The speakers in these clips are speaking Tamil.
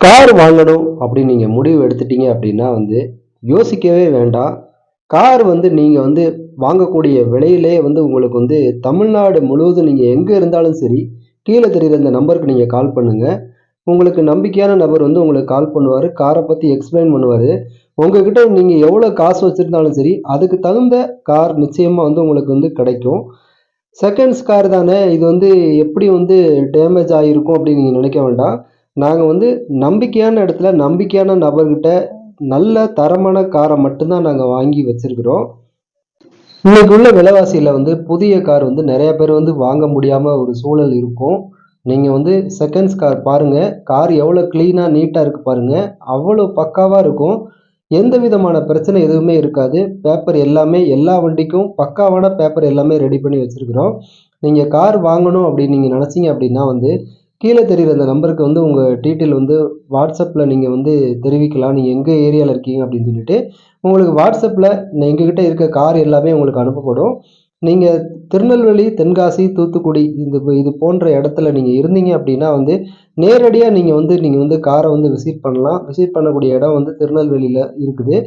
கார் வாங்கணும் அப்படின்னு நீங்கள் முடிவு எடுத்துட்டீங்க அப்படின்னா வந்து யோசிக்கவே வேண்டாம். கார் வந்து நீங்கள் வந்து வாங்கக்கூடிய விலையிலே வந்து உங்களுக்கு வந்து தமிழ்நாடு முழுவதும் நீங்கள் எங்கே இருந்தாலும் சரி கீழே தெரிகிற இந்த நம்பருக்கு நீங்கள் கால் பண்ணுங்கள் உங்களுக்கு நம்பிக்கையான நபர் வந்து உங்களுக்கு கால் பண்ணுவார் காரை பற்றி எக்ஸ்பிளைன் பண்ணுவார். உங்ககிட்ட நீங்கள் எவ்வளோ காசு வச்சுருந்தாலும் சரி அதுக்கு தகுந்த கார் நிச்சயமாக வந்து உங்களுக்கு வந்து கிடைக்கும். செகண்ட்ஸ் கார் தானே இது வந்து எப்படி வந்து டேமேஜ் ஆகிருக்கும் அப்படின்னு நீங்கள் நினைக்க வேண்டாம். நாங்கள் வந்து நம்பிக்கையான இடத்துல நம்பிக்கையான நபர்கிட்ட நல்ல தரமான காரை மட்டும்தான் நாங்கள் வாங்கி வச்சுருக்குறோம். இன்னைக்கு உள்ள விலைவாசியில் வந்து புதிய கார் வந்து நிறைய பேர் வந்து வாங்க முடியாமல் ஒரு சூழல் இருக்கும். நீங்கள் வந்து செகண்ட்ஸ் கார் பாருங்கள் கார் எவ்வளோ க்ளீனாக நீட்டாக இருக்குது பாருங்கள் அவ்வளோ பக்காவாக இருக்கும். எந்த விதமான பிரச்சனை எதுவுமே இருக்காது. பேப்பர் எல்லாமே எல்லா வண்டிக்கும் பக்காவான பேப்பர் எல்லாமே ரெடி பண்ணி வச்சுருக்குறோம். நீங்கள் கார் வாங்கணும் அப்படின்னு நீங்கள் நினச்சிங்க அப்படின்னா வந்து கீழே தெரிகிற அந்த நம்பருக்கு வந்து உங்கள் டீட்டெயில் வந்து வாட்ஸ்அப்பில் நீங்கள் வந்து தெரிவிக்கலாம். நீங்கள் எங்கே ஏரியாவில் இருக்கீங்க அப்படின்னு சொல்லிட்டு உங்களுக்கு வாட்ஸ்அப்பில் எங்ககிட்ட இருக்க கார் எல்லாமே உங்களுக்கு அனுப்பப்படும். நீங்கள் திருநெல்வேலி தென்காசி தூத்துக்குடி இந்த இது போன்ற இடத்துல நீங்கள் இருந்தீங்க அப்படின்னா வந்து நேரடியாக நீங்கள் வந்து நீங்கள் வந்து காரை வந்து விசிட் பண்ணலாம். விசிட் பண்ணக்கூடிய இடம் வந்து திருநெல்வேலியில் இருக்குது.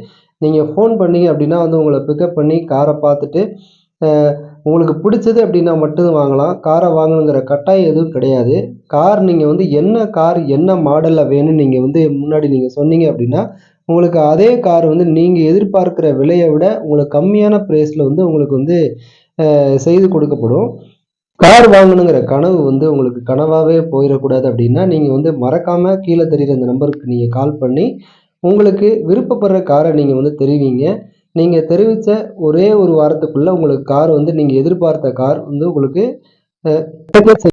நீங்கள் ஃபோன் பண்ணீங்க அப்படின்னா வந்து உங்களை பிக்கப் பண்ணி காரை பார்த்துட்டு உங்களுக்கு பிடிச்சது அப்படின்னா மட்டும் வாங்கலாம். காரை வாங்கணுங்கிற கட்டாயம் எதுவும் கிடையாது. கார் நீங்கள் வந்து என்ன கார் என்ன மாடலில் வேணும்னு நீங்கள் வந்து முன்னாடி நீங்கள் சொன்னீங்க அப்படின்னா உங்களுக்கு அதே கார் வந்து நீங்கள் எதிர்பார்க்குற விலையை விட உங்களுக்கு கம்மியான ப்ரைஸில் வந்து உங்களுக்கு வந்து செய்து கொடுக்கப்படும். கார் வாங்கணுங்கிற கனவு வந்து உங்களுக்கு கனவாகவே போயிடக்கூடாது அப்படின்னா நீங்கள் வந்து மறக்காமல் கீழே தெரிகிற இந்த நம்பருக்கு நீங்கள் கால் பண்ணி உங்களுக்கு விருப்பப்படுற காரை நீங்கள் வந்து தெரிவிங்க. நீங்கள் தெரிவித்த ஒரே ஒரு வாரத்துக்குள்ளே உங்களுக்கு கார் வந்து நீங்கள் எதிர்பார்த்த கார் வந்து உங்களுக்கு